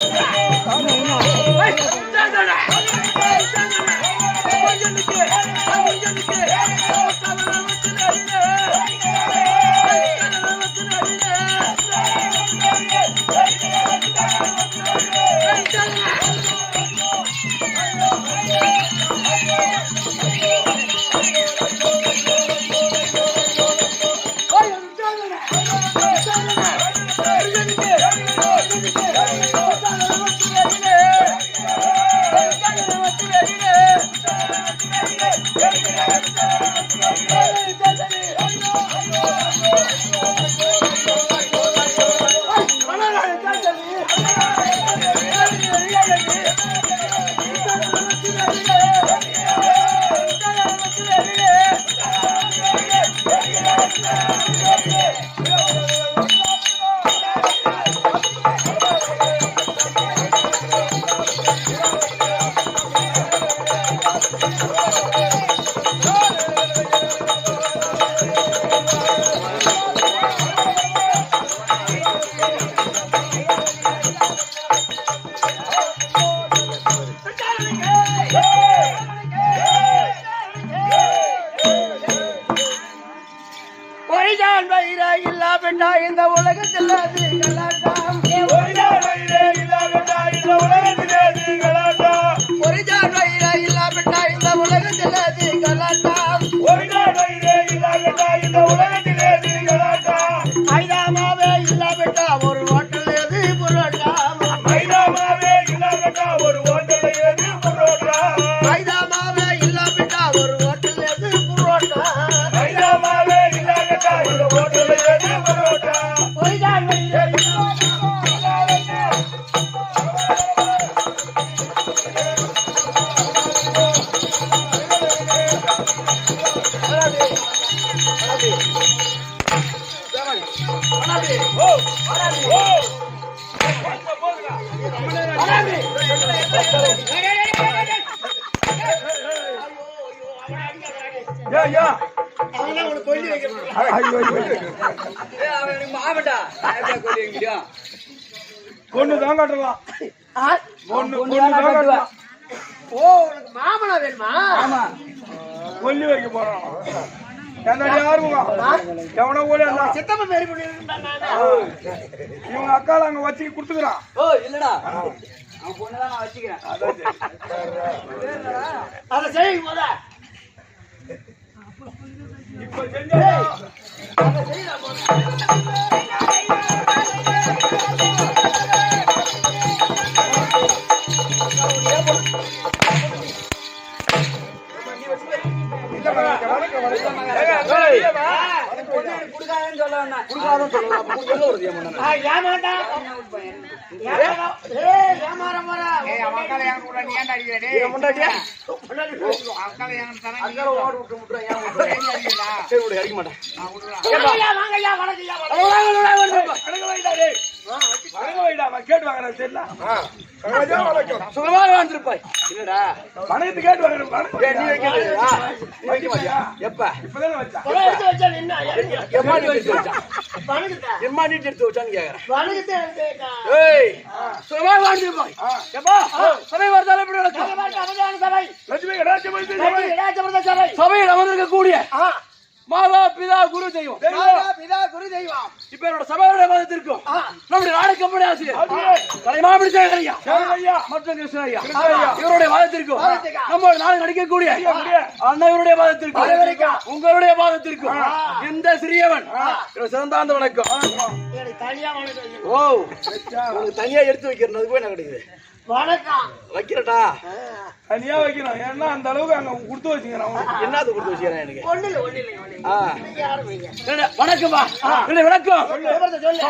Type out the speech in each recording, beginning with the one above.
ஒய்தான் வயிறா இல்லா பெண்ணா இந்த உலகத்தில் அது கலாட்டாம் ஒரிஜான் வயிறா இல்லா பெண்ணா இந்த உலகத்தில் அது கலாட்டாம் ஐதாமாவே இல்லா பெண்ணா ஒரு ஹோட்டல் எது புரோட்டாம் ஐதாமாவே இல்லா பெண்ணா ஒரு ஹோட்டல் எது புரோட்டாம் ஒய்தான் வயிறா பொண்ணு தான் கட்டலாம் ஆ? பொண்ணு பொண்ணு தான் கட்டலாம் ஓ உனக்கு மாமனா வேணுமா? கொல்லி வைக்க போறான். சித்தப்ப நானு. இவங்க அக்கால அங்க வச்சு குடுத்துக்கிறான். ஓ இல்லடா. அவன் பொண்ணுதான் நான் வச்சுக்கிறேன். அதை செய்யும் போத? இப்ப செஞ்சா அதை செய்யலாம் போத மாட்டேன் வணங்க வைடா கேட்டு வணக்கம் சுகமா வாழ்ந்துருப்பாய். இல்லடா வணக்கத்து வாங்குறேன் எப்ப? இப்பதானே வச்சா. எம்மா நீ எடுத்து. எம்மா வச்சான்னு கேக்குறேன். ஏய். சுகமா வாழ்ந்துருப்பாய். எப்பா? சபை வரதால எப்படி நடக்கும். சபை. சபையில் அமர்ந்திருக்கக்கூடிய ஆ. மாதா பிதா குரு தெய்வம். மாதா, பிதா, குரு தெய்வம். இப்ப என்னோட சபையோட மதத்திற்கும். நம்முடைய நாடு கம்பெனி ஆசிரியர். ஐயா மற்றும் கிருஷ்ண ஐயா ஐயா. இவருடைய வாதத்திற்கும் வாதத்திற்கா. நம்மளோட நாடு நடிக்கக்கூடிய அண்ணவருடைய வாதத்திற்கும். உங்களுடைய வாதத்திற்கும் இந்த சிறியவன்? சிறந்தாந்த வணக்கம். ஓ. தனியா எடுத்து வைக்கிறது போய் என்ன கிடைக்குது? வணக்கம் வைக்கிறட்டா ஆ. தனியா வைக்கணும் ஏன்னா அந்த அளவுக்கு அங்க கொடுத்து வச்சுக்கிறான் அவனுக்கு. என்னது கொடுத்து வச்சுக்கிறேன் எனக்கு. ஆ. நீங்க ஆரம்பிங்க. இல்ல, வணக்கம்ப்பா இல்ல, வணக்கம் சொல்லு.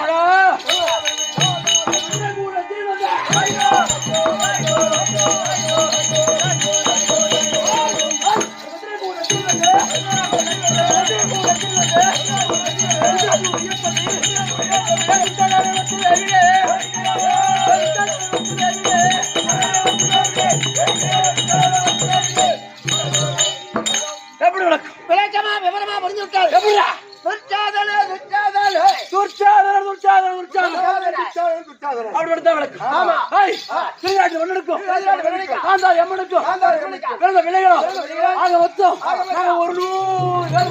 எப்படி வணக்கம் விளக்கமா, விவரமா புரிஞ்சு விட்டாரு. எப்படிடா? துச்சாதனே, துச்சாதனே. துர்ச்சாதனர் துர்ச்சாதனர் துர்ச்சாதனர் அப்படி எடுத்தா வணக்கம் ஆமா. மன்னனுக்கும், காந்தாரி அம்மனுக்கும் காந்தாரி அம்மனுக்கும், பிறந்த பிள்ளைகளும், ஆக மொத்தம் நாங்க ஒரு நூறு.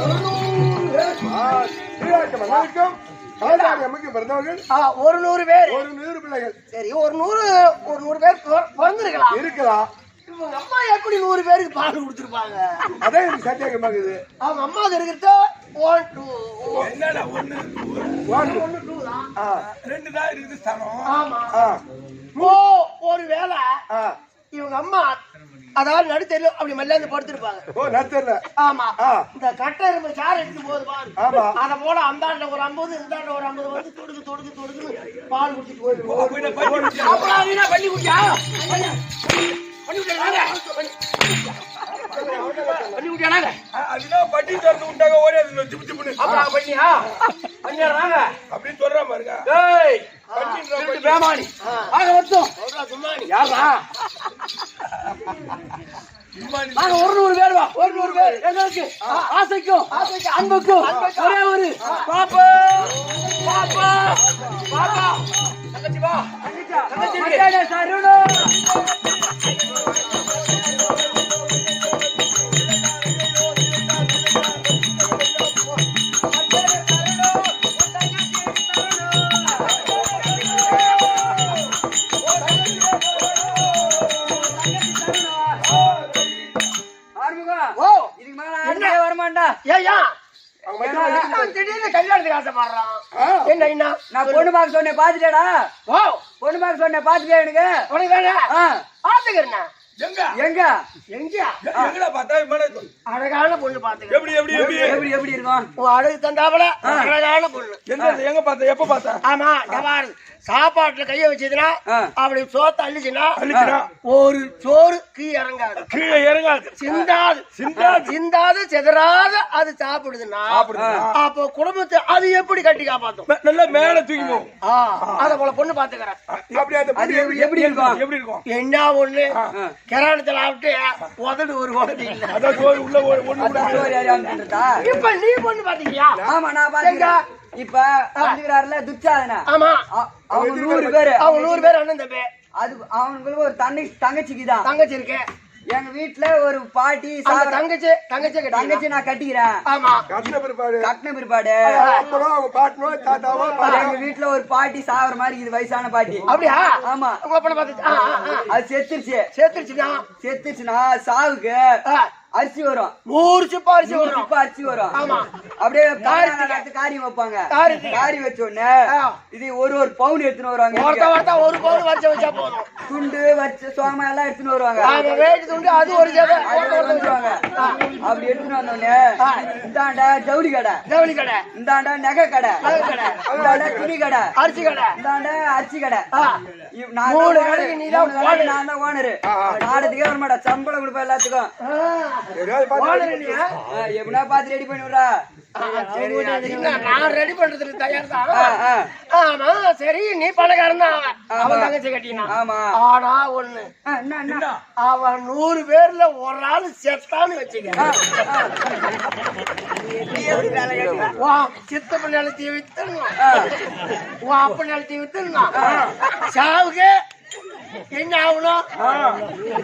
திருநாட்டு மன்னனுக்கும் ஒரு நூறு பேர். ஒரு நூறு பிள்ளைகள். சரி ஒரு நூறு ஒரு நூறு பேர் பிற- பிறந்திருக்கலாம். இருக்கலாம். இவங்க அம்மா எப்படி நூறு பேருக்கு பால் கொடுத்துருப்பாங்க? அதான் எனக்கு சத்தியமாகுது அவங்க அம்மா இருக்கிறது ஒன் டூ என்னடா ஒண்ணு ஒன்னு டூ தான். ஆ. ரெண்டு தான் இருக்குது ஸ்தானம். ஆமா. ஆ. ஓ ஒரு வேளை ஆ. இவங்க அம்மா அதாவது நடுத்தெரு அப்படி மல்லாந்து படுத்திருப்பாங்க. ஓ நடுத்தர்ல ஆமா. இந்த கட்டை இரும்பு சார் எடுத்து போகுது பாரு. ஆமா. அத போல அந்தாண்ட ஒரு ஐம்பது இந்தாண்ட ஒரு ஐம்பது வந்து தொடுக்கு தொடுக்கு தொடுக்கு பால் குடிச்சிட்டு போயிடுவோம் அப்புறம் என்ன பண்ணி குட்டியா பண்ணி குட்டியா பண்ணி குட்டியா அதுதான் பட்டி திறந்து விட்டாங்க ஓடி அது திப்புன்னு அப்புறம் பண்ணியா பண்ணிடுறாங்க அப்படின்னு சொல்றான் பாருங்க. ஏய் திருட்டு. பேமானி ஆக மொத்தம் யாரா நாங்க ஒரு நூறு பேர் வா. ஒரு நூறு பேர். எங்களுக்கு ஆசைக்கும் அன்புக்கும் ஒரே ஒரு பாப்பா. பாப்பா. பாப்பா. தங்கச்சி வா. தங்கச்சி. சருணு திடீர்னு கல்யாணத்துக்கு ஆசைப்படுறான். என்ன என்ன நான் பொண்ணு பார்க்க சொன்னேன் பாத்துட்டேடா ஓ பொண்ணு பார்க்க சொன்னேன் பாத்துட்டியா எனக்கு? உனக்கு வேணா. ஆ, பாத்துக்கிறேன் எங்க? எங்க? எங்கடா பார்த்தா அழகான பொண்ணு பாத்துக்கிறேன் எப்படி எப்படி எப்படி? எப்படி எப்படி இருக்கும்? அழகு தந்தாப்புல அழகான பொண்ணு. எங்க எங்க பார்த்த? எப்ப பார்த்த? ஆமா டபார் சாப்பாட்டுல கைய வச்சதுன்னா. அப்படி சோத்த அள்ளிச்சுனா? ஒரு சோறு கீ இறங்காது. கீழே இறங்காது. சிந்தாது. சிந்தாது. சிந்தாது செதறாத அது சாப்பிடுதுன்னா? அப்போ குடும்பத்தை அது எப்படி கட்டி காப்பாத்தும்? நல்லா மேல தூக்கி போகும் அத போல பொண்ணு பாத்துக்கிறேன் எப்படி எப்படி இருக்கும்? எப்படி இருக்கும்? என்ன ஒண்ணு? கிராணத்துல ஆவிட்டு உதடு ஒரு உதடு இல்ல. உள்ள? இப்ப நீ பொண்ணு பாத்தீங்களா ஆமா நான் பாத்துக்கிறேன் இப்ப வந்துக்கிறாருல துச்சாதனா? ஆமா. அவங்க நூறு பேரு. அவங்க நூறு பேர் அண்ணன் தம்பி. அது அவங்களுக்கு ஒரு தங்கை தங்கச்சிக்கு தான் தங்கச்சி இருக்கு. எங்க வீட்டுல ஒரு பாட்டி தங்கச்சி தங்கச்சி கிட்ட தங்கச்சி நான் கட்டிக்கிறேன். ஆமா. கட்டின பிற்பாடு. கட்டின பிற்பாடு. பாட்டனோ தாத்தாவோ எங்க வீட்டுல ஒரு பாட்டி சாகுற மாதிரி இது வயசான பாட்டி. அப்படியா? ஆமா. அது செத்துருச்சு. சேர்த்துருச்சுன்னா செத்துச்சுன்னா சாவுக்கு அரிசி வரும். நூறு சிப்பா அரிசி வரும் சிப்ப அரிசி வரும். ஆமா. அப்படியே. காரி காரியம் வைப்பாங்க. காரி வச்ச உடனே. இது ஒரு ஒரு பவுன் எடுத்துன்னு வருவாங்க ஒருத்த இங்க. ஒருத்த ஒரு பவுன் வச்ச வச்சா போதும். துண்டு வச்சு சோமா எல்லாம் எடுத்துன்னு வருவாங்க. ஆமா வேட்டு துண்டு அது ஒரு ஜெப வந்துருவாங்க. அப்படி எடுத்துன்னு வந்த உடனே இந்தாண்ட ஜவுளி கடை. ஜவுளி கடை. இந்தாண்ட நகை கடை. இந்தாண்ட துணி கடை. அரிசி கடை. இந்தாண்ட அரிசி கடை. நான் மூணு தான் நான் ஓனரு. நாடத்துக்கே வர மாட்டேன் சம்பளம் கொடுப்பேன் எல்லாத்துக்கும். எப்படின்னா ரெடி நான் ரெடி பண்றதுக்கு தயார் தான் ஆ, ஆ. ஆமா சரி நீ பணக்காரன் தான் அவன். அவன் தங்கச்சி கட்டினா ஆமா. ஆனா ஒண்ணு. அவன் நூறு பேர்ல ஒரு ஆள் செத்தான்னு வச்சுக்க? வா சித்தப்ப நிலத்தையும் வித்துடணும். உன் அப்ப நிலத்தையும் வித்துடணும். சாவுக்கு என்ன ஆகணும்.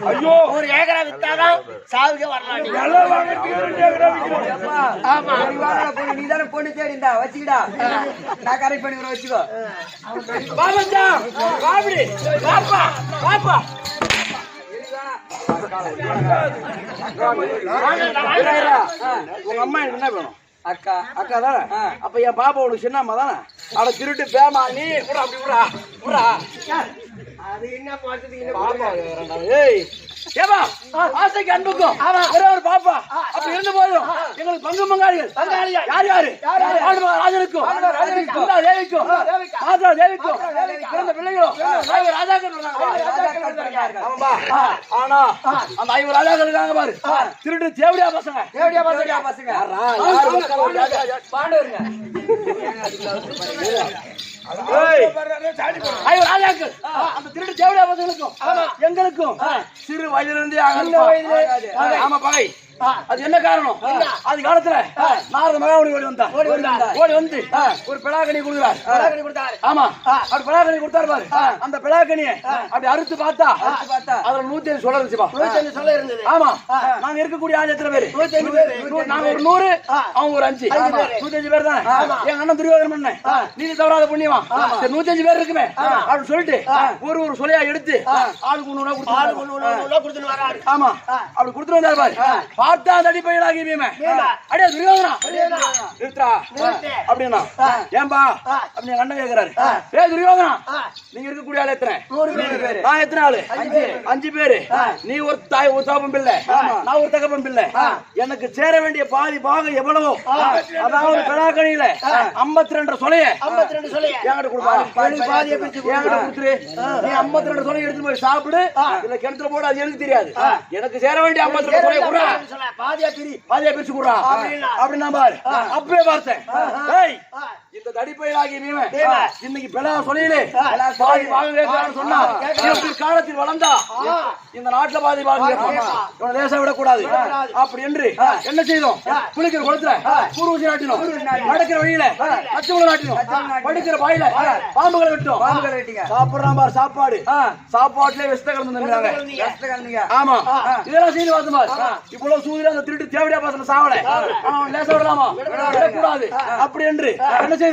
ஐயோ. ஒரு ஏக்கரா வித்தாதான் சாவுக்கே வரலாம் நீ ஆமா. சரி, வாடா, பொண்ணு, நீதானே பொண்ணு தேடிந்தா வச்சுக்கிடா. நான் கரெக்ட் பண்ணி வச்சுக்கோ. பாபஞ்சா பாபடி பாப்பா பாப்பா உங்க அம்மா எனக்கு என்ன வேணும் அக்கா. அக்கா தானே. அப்ப என் பாப்பா உனக்கு சின்ன அம்மா தானே? அட திருட்டு பேமா நீ கூட அப்படி கூட அது என்ன. ஏய் ஏமா ஆசைக்கு அன்புக்கும் ஒரே ஒரு பாப்பா. அப்படி இருந்த போதும். எங்களுக்கு பங்கு பங்காளிகள். யார் யாரு? ராஜனுக்கும் குந்தா தேவிக்கும் மாதா தேவிக்கும் பிறந்த பிள்ளைகளும் ஐவர் ராஜாக்கள் வந்தாங்க. ஆமாப்பா. ஆனா அந்த ஐவர் ராஜாக்கள் இருக்காங்க பாரு. திருட்டு தேவடியா பசங்க. சரியா பசங்க. உட்கார்ந்து பாண்டவருங்க அந்த திருட்டு தேவடியா எங்களுக்கும். சிறு வயதிலிருந்தே சின்ன வயதிலே. ஆமா பகை. அது என்ன காரணம்? அது காலத்துல நாரத மகாமுனி ஓடி வந்தா ஓடி வந்து ஒரு பிளாக்கணி கொடுக்குறார். பலாக்கனி கொடுத்தாரு. ஆமா. அப்படி பிளாக்கணி கொடுத்தாரு பாரு. அந்த பிளாக்கணிய அப்படி அறுத்து பார்த்தா அறுத்து பார்த்தா. அதுல நூத்தி அஞ்சு சொல்ல இருந்துச்சுப்பா. நூத்தஞ்சு சொல்ல இருந்தது. ஆமா. நாங்க இருக்கக்கூடிய ஆள் எத்தனை பேரு? நூத்தஞ்சு பேரு. நூ- நாங்க ஒரு நூறு அவங்க ஒரு அஞ்சு. அஞ்சு பேரு. பேர் தானே? எங்க அண்ணன் துரியோதன பண்ண நீதி தவறாத புண்ணியமா? சரி நூத்தஞ்சு பேர் இருக்குமே. அப்படின்னு சொல்லிட்டு ஒரு ஒரு சொல்லையா எடுத்து ஆளுக்கு ஒண்ணு ஒண்ணா கொடுத்து ஆளு ஒண்ணு ஒண்ணு ஒண்ணு கொடுத்துட்டு வராரு. ஆமா. அப்படி கொடுத்துட்டு வந்தாரு பாரு. பார்த்தா அந்த அடிப்படையிலாகி பீமே துரியோதனா. நிறுத்து. அப்படின்னா ஏன்பா? அப்படி அண்ணன் கேக்குறாரு. ஏ துரியோதனா நீங்க இருக்கக்கூடிய ஆள் எத்தனை? பேரு. நான் எத்தனை ஆளு? அஞ்சு பேரு. நீ ஒரு தாய் ஒரு தாப்பம் பிள்ளை. நான் ஒரு தகப்பம் பிள்ளை. எனக்கு சேர வேண்டிய பாதி பாகம் எவ்வளவோ? அதாவது பெலாக்கணியில ஐம்பத்தி ரெண்டு சொலைய. என்கிட்ட கொடுப்பா. என்கிட்ட கொடுத்துரு. நீ ஐம்பத்தி ரெண்டு சொலைய எடுத்து போய் சாப்பிடு. இல்ல கிணத்துல போடு அது எனக்கு தெரியாது. எனக்கு சேர வேண்டிய ஐம்பத்தி ரெண்டு சொலைய பாதியா பிரி பாதியா பிரிச்சு கொடுறா. அப்படின்னா. பாரு. அப்பவே பார்த்தேன். இந்த தடிப்பையிலாகிய பீமன் இன்னைக்கு பெலா சொல்லியிலே பாதி பாகம் கேட்கிறான்னு சொன்னா இப்படி காலத்தில் வளர்ந்தா இந்த நாட்டுல பாதி பாகம் கேட்பான் இவனை லேசா விடக்கூடாது. அப்படி என்று என்ன செய்தோம்? குளிக்கிற குளத்துல கூறுவசி நாட்டினோம். நடக்கிற வழியில அச்சுகுல நாட்டினோம். படுக்கிற பாயில பாம்புகளை விட்டோம் பாம்புகளை வெட்டிங்க. சாப்பிடுறான் பாரு சாப்பாடு. சாப்பாட்டுல விஷத்தை கலந்து தந்துருக்காங்க கஷ்ட கலந்தீங்க. ஆமா. இதெல்லாம் செய்து பார்த்தோம் பாரு. இவ்வளவு சூதில அந்த திருட்டு தேவடியா பாசன சாவல. லேசா விடலாமா? விடக்கூடாது. அப்படி என்று என்ன செய்தோம்?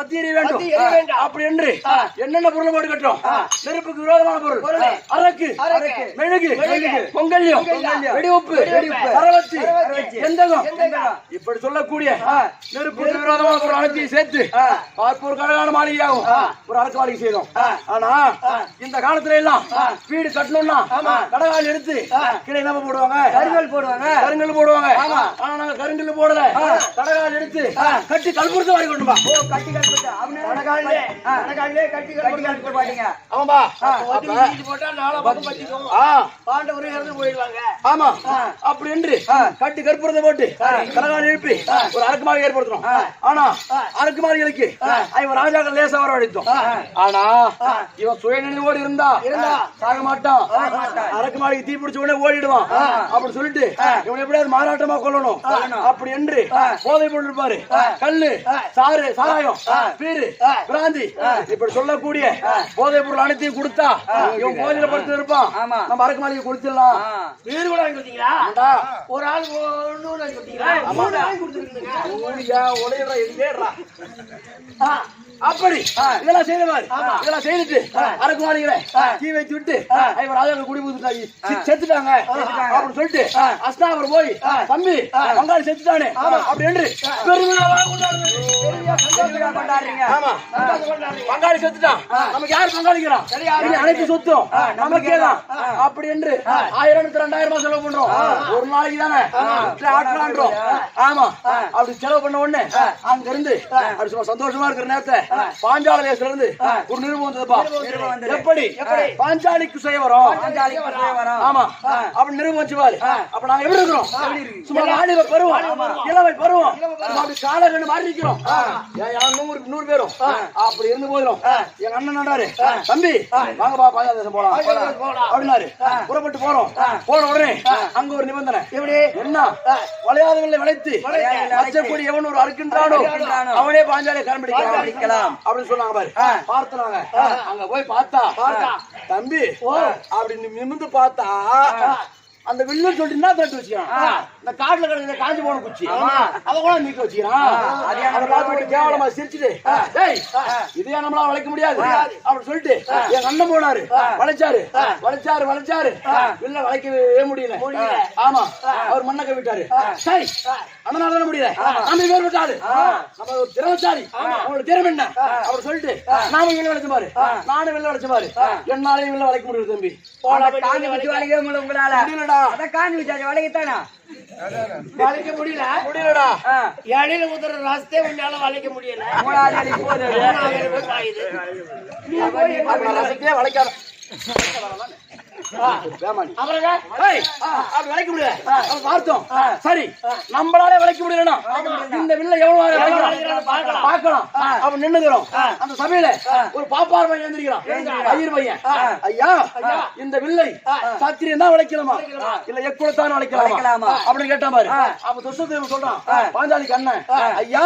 மத்தி எறிய வேண்டும். அப்படி என்று என்னென்ன பொருள் போட்டு கட்டுறோம் நெருப்புக்கு விரோதமான பொருள். அரக்கு. மெழுகு. பொங்கல்யம் வெடிவுப்பு. சரவத்தி எந்தகம் இப்படி சொல்லக்கூடிய நெருப்புக்கு விரோதமான பொருள் அனைத்தையும் சேர்த்து பார்ப்போர் அழகான மாளிகையாகும் ஒரு அரசு மாளிகை செய்தோம். ஆனா இந்த காலத்துல எல்லாம் வீடு கட்டணும்னா கடகால் எடுத்து கீழே என்ன போடுவாங்க? கருங்கல் போடுவாங்க. கருங்கல் போடுவாங்க. ஆனா நாங்க கருங்கல் போடல. கடகால் எடுத்து கட்டி கல்புரத்து வாங்கி கொண்டு வா. ஓ கட்டி கட்டி கட்டி போட்டா கற்பூரத்தை போட்டு கலகால் எழுப்பி ஒரு அரக்கு மாளிகை ஏற்படுத்தணும். ஆனா அரக்கு மாளிகைக்கு இவன் ராஜாக்கள் லேசா வரவழைத்தோம். ஆனா இவன் சுயநினைவோடு இருந்தா சாக மாட்டான். அரக்கு மாளிகை தீ பிடிச்ச உடனே ஓடிடுவான். அப்படி சொல்லிட்டு இவன் எப்படியாவது மாறாட்டமா கொல்லணும். அப்படி என்று போதை பொருள் இருப்பாரு. கல்லு சாறு சாராயம். பீரு பிராந்தி இப்படி சொல்லக்கூடிய போதை பொருள் அனைத்தையும் கொடுத்தா இவன் போதையில படுத்து இருப்பான். ஆமா. நம்ம அரக்கு மாளிகை கொடுத்துடலாம். வீடு கூட வாங்கி கொடுத்தீங்களா? ஒரு ஆள் ஒண்ணு வாங்கி கொடுத்தீங்களா? உடையடா, எங்கேடா? அப்படி. இதெல்லாம் செய்தவாரு இதெல்லாம் செய்துட்டு அரக்கு மாளிகளை தீ வைத்து விட்டு இவர் ராஜாக்கள் குடி புகுந்துட்டாங்க செ- செத்துட்டாங்க. அப்படின்னு சொல்லிட்டு அஸ்தாபர் போய் தம்பி பங்காளி செத்துட்டானே. அப்படி என்று பங்காளி செத்துட்டான். நமக்கு யார் பங்காளிக்கிறான் அனைத்து சொத்தும். நமக்கே தான். அப்படி என்று ஆயிரத்து ரெண்டாயிரம் செலவு பண்றோம். ஒரு நாளைக்கு தானே? ஆட்டலான்றோம் ஆமா. அப்படி செலவு பண்ண உடனே அங்க இருந்து அப்படி சந்தோஷமா இருக்கிற நேரத்தை பாஞ்சால தேசத்துல இருந்து ஒரு நிருபம் வந்ததுப்பா. எப்படி? பாஞ்சாலிக்கு செய்ய வரோம். ஆமா. அப்படி நிருபம் வச்சு பாரு அப்ப நாங்க எப்படி இருக்கிறோம்? சும்மா வாலிப பருவம் இளவை பருவம் அப்படி காலகண்டு மாறி நிக்கிறோம். நூறு நூறு பேரும். அப்படி இருந்து போயிடும் எங்க அண்ணன் நடாரு தம்பி வாங்கப்பா பாஞ்சா தேசம் போலாம். அப்படின்னாரு. புறப்பட்டு போறோம். போன உடனே அங்க ஒரு நிபந்தனை. எப்படி? என்ன? வளையாதவங்களை வளைத்து மச்சக்கூடிய எவன் ஒரு அறுக்கின்றானோ. அவனே பாஞ்சாலியை கரம் பிடிக்கலாம் அப்படின்னு சொன்னாங்க பாரு. பார்த்தனாங்க அங்க போய் பார்த்தா தம்பி அப்படி நிமிந்து பார்த்தா அந்த வில்லு சொல்லிட்டு என்ன தட்டு வச்சுக்கிறான்? இந்த காட்டுல கிடக்குற காஞ்சி போன குச்சி. அத கூட நீக்க வச்சுக்கிறான். அதை பார்த்து கேவலமா சிரிச்சுட்டு டேய் இதையா நம்மளால வளைக்க முடியாது. அப்படி சொல்லிட்டு என் அண்ணன் போனாரு. வளைச்சாரு. வளைச்சாரு வளைச்சாரு. வில்ல வளைக்கவே முடியல. ஆமா. அவர் மண்ணை கவிட்டாரு. சரி அதனால தானே முடியல? நம்ம பேர் விட்டாரு. நம்ம ஒரு அவங்களோட திறமை என்ன? அவர் சொல்லிட்டு நாம வெளில வளைச்ச பாரு நானும் வெளில வளைச்ச பாரு என்னாலையும் வெளில வளைக்க முடியும் தம்பி. உங்களால. முடியலடா அதான் காஞ்சி வச்சாச்சு வளைக்கத்தானா வளைக்க முடியல. முடியலடா. இடையில ஊத்துற உன்னால வளைக்க முடியல. மூணாவது அது. வளைக்காத. வளைக்க முடியல பார்த்தோம். சரி நம்மளாலே வளைக்க முடியலனா இந்த வில்ல எவ்வளவு நேரம் வளைக்கிறான் பார்க்கலாம். பார்க்கலாம். அவன் நின்னுக்கிறோம். அந்த சபையில ஒரு பாப்பார் பையன் எழுந்திருக்கிறான். ஐயர் பையன். ஐயா இந்த வில்லை சத்திரியன் தான் வளைக்கலாமா இல்ல எக்குளத்தான் வளைக்கலாமா? வளைக்கலாமா? அப்படின்னு கேட்டான் பாரு. அப்ப துஷ்டதேவன் சொல்றான் பாஞ்சாலிக்கு அண்ணன் ஐயா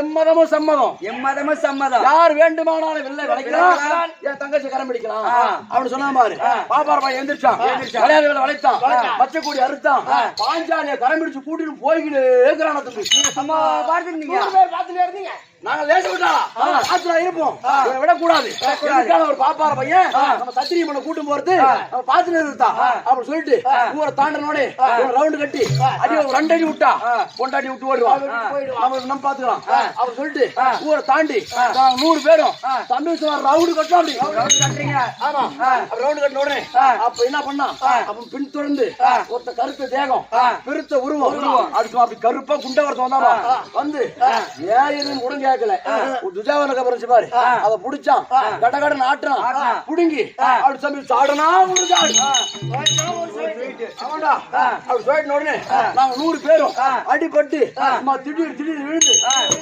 எம்மதமும் சம்மதம். எம்மதமும் சம்மதம். யார் வேண்டுமானாலும் வில்லை வளைக்கலாம் என் தங்கச்சி கரம் பிடிக்கலாம் அப்படின்னு சொன்னா பாரு. பாப்பார் பையன் எந்திரிச்சான் விளையாடு வேலை வளைத்தான் பச்சைக்கூடி அறுத்தான். பாஞ்சாலிய கரம் பிடிச்சு கூட்டிட்டு போய்கிட்டு இருக்கிறான பார்த்துட்டே இருந்தீங்க. நாங்க லேச விட்டா? ஆத்துல இருப்போம். விடக்கூடாது. ஒரு பாப்பார பையன்? நம்ம சத்திரியம் பண்ண கூட்டும் போறது நம்ம பாத்துட்டு இருந்தா அப்படி சொல்லிட்டு ஊரை தாண்டனோட ரவுண்டு கட்டி அடி ஒரு ரெண்டு அடி விட்டா பொண்டாட்டி விட்டு ஓடுவான் நம்ம நம்ம பாத்துக்கலாம் அப்படி சொல்லிட்டு ஊரை தாண்டி நூறு பேரும் தம்பி ரவுண்டு கட்டலாம் அப்படி. கட்டுறீங்க. ஆமா. ரவுண்டு கட்டின உடனே அப்ப என்ன பண்ணா? அப்ப பின் தொடர்ந்து ஒருத்த கருத்த தேகம் பெருத்த உருவம். அதுக்கு அப்படி கருப்பா குண்ட ஒருத்தன் வந்தாமா வந்து ஏன் கூட கேட்கல துஜாவனுக்கு அப்புறம் பாரு. அத புடிச்சான். கட கட நாட்டுறான் புடுங்கி. அப்படி தம்பி சாடனா முடிஞ்சாடு ஆமாண்டா அப்படி போயிட்டு உடனே நாங்க நூறு பேரும் அடிபட்டு திடீர் திடீர் விழுந்து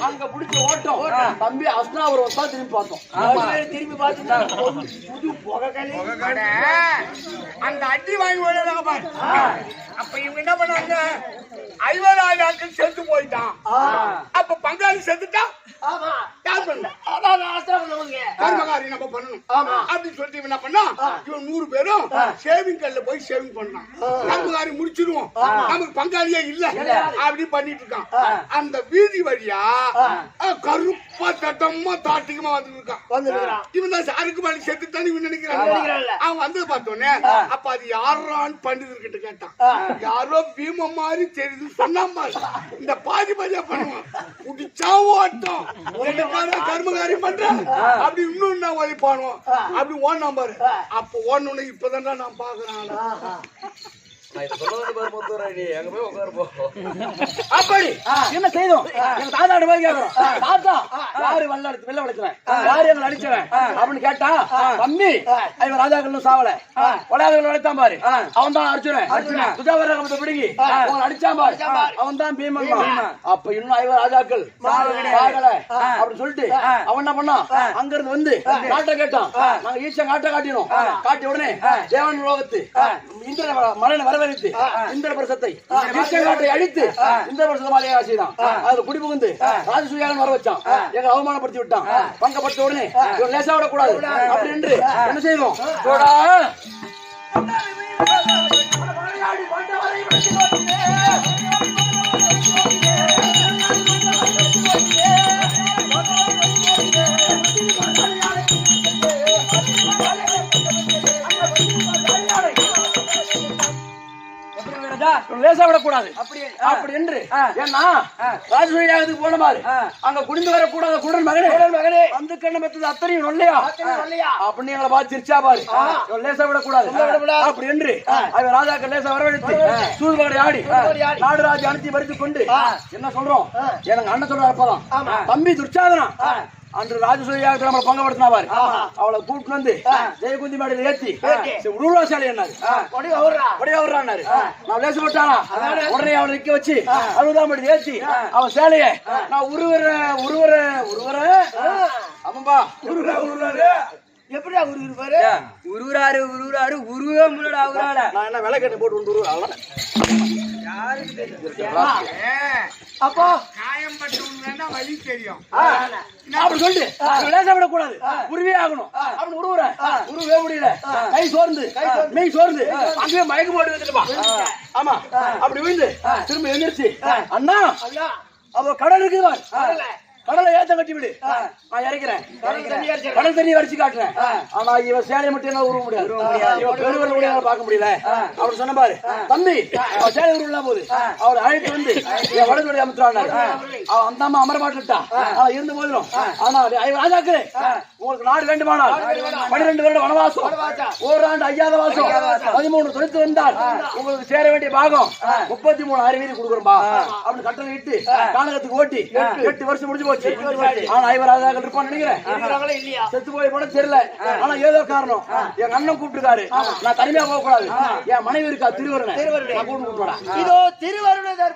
அங்க பிடிச்ச ஓட்டம். தம்பி அஸ்னாபுரம் வந்தா திரும்பி பார்த்தோம். திரும்பி பார்த்துட்டு புது புகை களி அந்த அடி வாங்கி விடுறாங்க பாரு. அப்ப இவங்க என்ன பண்ணாங்க? ஐம்பதாயிரம் ஆட்கள் செத்து போயிட்டான். அப்ப பங்காளி செத்துட்டா ஆமா யார் கர்மகாரி நம்ம பண்ணணும். அப்படின்னு இவன் என்ன பண்ணா? இவன் நூறு பேரும் சேவிங் கல்ல போய் சேவிங் பண்ணான் கர்மகாரி முடிச்சிருவோம். நமக்கு பங்காளியே இல்ல. அப்படி பண்ணிட்டு இருக்கான். அந்த வீதி வழியா கருப்பா தட்டமா தாட்டிக்கமா வந்துட்டு இருக்கான். இவன் தான் சாருக்கு மேல செத்துட்டான்னு இவன் நினைக்கிறான். அவன் வந்து பார்த்தோன்னே அப்ப அது யாரான்னு பண்டிதர்கிட்ட கேட்டான். யாரோ பீமம் மாதிரி தெரியுது சொன்னான் பாரு. இந்த பாதி பாதியா பண்ணுவான். குடிச்சா ஓட்டம். எனக்கான கர்மகாரி பண்றேன் அப்படி இன்னும் நான் ஒழிப்பானுவோம் அப்படி ஓடினான் பாரு. அப்ப ஓடணும்னு இப்பதான் நான் பாக்குறேன் அப்படி என்ன செய்தோம்? எங்க தாத்தாட்ட போய் கேக்குறோம் தாத்தா யாரு வெள்ள அடிச்சு வெள்ள அடிச்சவன் யாரு எங்களை அடிச்சவன்? அப்படின்னு கேட்டா தம்பி இவன் ராஜாக்கள் சாவல. கொலையாதவர்கள் அடித்தான் பாரு. அவன் தான் அர்ஜுனன் துஜாவர பிடிங்கி அவன் அடிச்சான் பாரு. அவன் தான் பீமன் அப்ப இன்னும் ஐவர் ராஜாக்கள் சாகல அப்படின்னு சொல்லிட்டு அவன் என்ன பண்ணான்? அங்க இருந்து வந்து காட்ட கேட்டான். நாங்க காட்ட காட்டினோம். காட்டிய உடனே தேவன் லோகத்து இந்திர மலனை வரவழைத்து இந்திர பிரசத்தை ஈச்சன் காட்டை அழித்து இந்திர மாலையாக செய்தான் அதுல குடி புகுந்து ராஜசூயாளன் வர வச்சான். எங்க அவமானப்படுத்தி விட்டான். பங்கப்பட்ட உடனே இவன் லேசா விடக்கூடாது. அப்படி என்று என்ன செய்தோம் தோடா எப்படி லேசா விடக்கூடாது. அப்படி என்று ஏன்னா ராஜசூயாகத்துக்கு போன மாதிரி அங்க குடிந்து வரக்கூடாத குடன் மகனே. மகனே. வந்து கண்ண மெத்தது அத்தனையும் நொல்லையா? அப்படின்னு எங்களை பார்த்து சிரிச்சா பாரு லேசா விடக்கூடாது. அப்படி என்று அவன் ராஜாக்கள் லேசா வரவழைத்து சூதுபாடி ஆடி. நாடுராஜ் அனுப்பி வரித்து கொண்டு என்ன சொல்றோம்? எனக்கு அண்ணன் சொல்ற அப்பதான். தம்பி துர்ச்சாதனா அன்று ராஜசூயாகத்தில் நம்மளை பங்கப்படுத்தினா பாரு அவளை கூட்டிட்டு வந்து ஜெயகுந்தி மேடையில ஏத்தி உருவாசாலி என்னாரு? கொடி வர்றான்னாரு நான் லேச விட்டானா உடனே அவனை நிக்க வச்சு அறுபதாம் படி ஏத்தி அவன் சேலைய நான் உருவர உருவர உருவர ஆமாம்பா உருவர உருவர எப்படியா ஒரு இருப்பாரு உருவுறாரு உருவுறாரு உருவே முள்ளடா உருவாட நான் என்ன விலை கட்டு போட்டு வந்து உருவ அவ்வளவுதான் அப்போ. காயம்பட்டு உனக்கு வழி தெரியும் அப்படி சொல்லிட்டு லேசா விடக்கூடாது உருவே ஆகணும். அப்படி உருவுற. உருவே முடியல. கை சோர்ந்து. மெய் சோர்ந்து. அங்கேயே மயக்க போட்டு ஆமா. அப்படி விழுந்து திரும்ப எந்திரிச்சு அண்ணா அவ கடல் இருக்குது பார். கடலை ஏத்த கட்டி விடு. நான் இறக்கிறேன். கடல் தண்ணி வடிச்சு காட்டுறேன். ஆனா இவ சேலையை மட்டும் என்னால உருவ முடியாது. இவ பெருவர்கள் கூட பார்க்க முடியல. அவர் சொன்ன பாரு. தம்பி அவ சேலை உருவலாம் போது அவர் அழைத்து வந்து என் வடதுடைய அமுத்துறாங்க. அவன் அந்த அம்மா அமர மாட்டுட்டா ஆனா இருந்த போதிலும் ஆனா ராஜாக்களே உங்களுக்கு நாடு வேண்டுமானால் பன்னிரெண்டு வருட வனவாசம் ஓராண்டு ஐயாத வாசம் பதிமூணு தொழித்து வந்தால் உங்களுக்கு சேர வேண்டிய பாகம் முப்பத்தி மூணு அறிவியல் கொடுக்குறோம்பா. அப்படின்னு கட்டளை இட்டு கானகத்துக்கு ஓட்டி எட்டு வருஷம் முடிஞ்சு போச்சு. ஆனா ஐவர் ராஜாக்கள் இருப்பான்னு நினைக்கிறேன். செத்து போய் கூட தெரியல. ஆனா ஏதோ காரணம். எங்க அண்ணன் கூப்பிட்டுருக்காரு. நான் தனிமையா போக கூடாது என் மனைவி இருக்கா திருவருணை நான் கூப்பிட்டு கூப்பிடா இதோ திருவருணர்